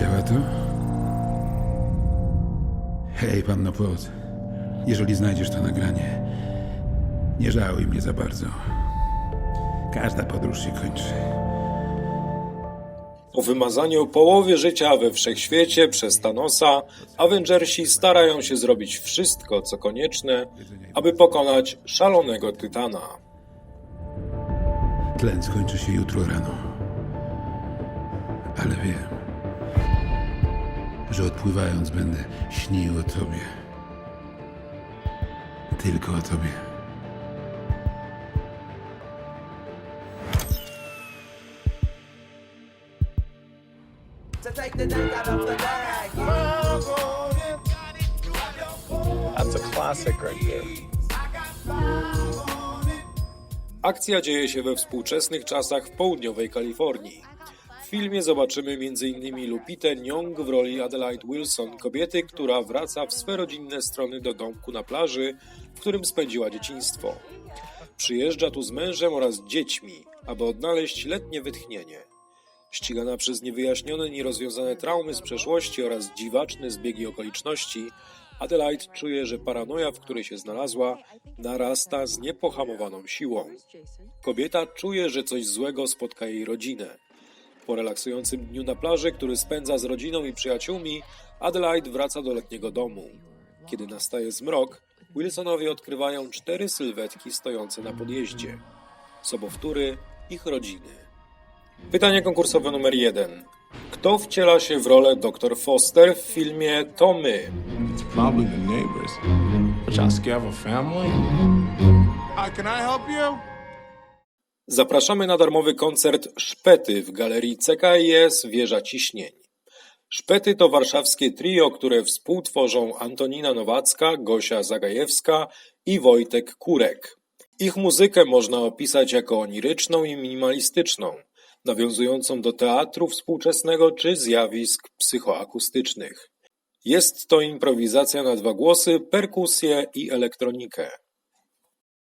Działa to? Hej, panno Płot. Jeżeli znajdziesz to nagranie, nie żałuj mnie za bardzo. Każda podróż się kończy. Po wymazaniu połowy życia we wszechświecie przez Thanosa, Avengersi starają się zrobić wszystko, co konieczne, aby pokonać szalonego tytana. Tlen skończy się jutro rano. Ale wiem, że odpływając będę śnił o tobie. Tylko o tobie. That's a classic right there. Akcja dzieje się we współczesnych czasach w południowej Kalifornii. Filmie zobaczymy m.in. Lupitę Nyong w roli Adelaide Wilson, kobiety, która wraca w swe rodzinne strony do domku na plaży, w którym spędziła dzieciństwo. Przyjeżdża tu z mężem oraz dziećmi, aby odnaleźć letnie wytchnienie. Ścigana przez niewyjaśnione, nierozwiązane traumy z przeszłości oraz dziwaczne zbiegi okoliczności, Adelaide czuje, że paranoja, w której się znalazła, narasta z niepohamowaną siłą. Kobieta czuje, że coś złego spotka jej rodzinę. Po relaksującym dniu na plaży, który spędza z rodziną i przyjaciółmi, Adelaide wraca do letniego domu. Kiedy nastaje zmrok, Wilsonowie odkrywają cztery sylwetki stojące na podjeździe. Sobowtóry ich rodziny. Pytanie konkursowe numer jeden. Kto wciela się w rolę dr Foster w filmie To My? It's Zapraszamy na darmowy koncert Szpety w galerii CKIS Wieża Ciśnień. Szpety to warszawskie trio, które współtworzą Antonina Nowacka, Gosia Zagajewska i Wojtek Kurek. Ich muzykę można opisać jako oniryczną i minimalistyczną, nawiązującą do teatru współczesnego czy zjawisk psychoakustycznych. Jest to improwizacja na dwa głosy, perkusję i elektronikę.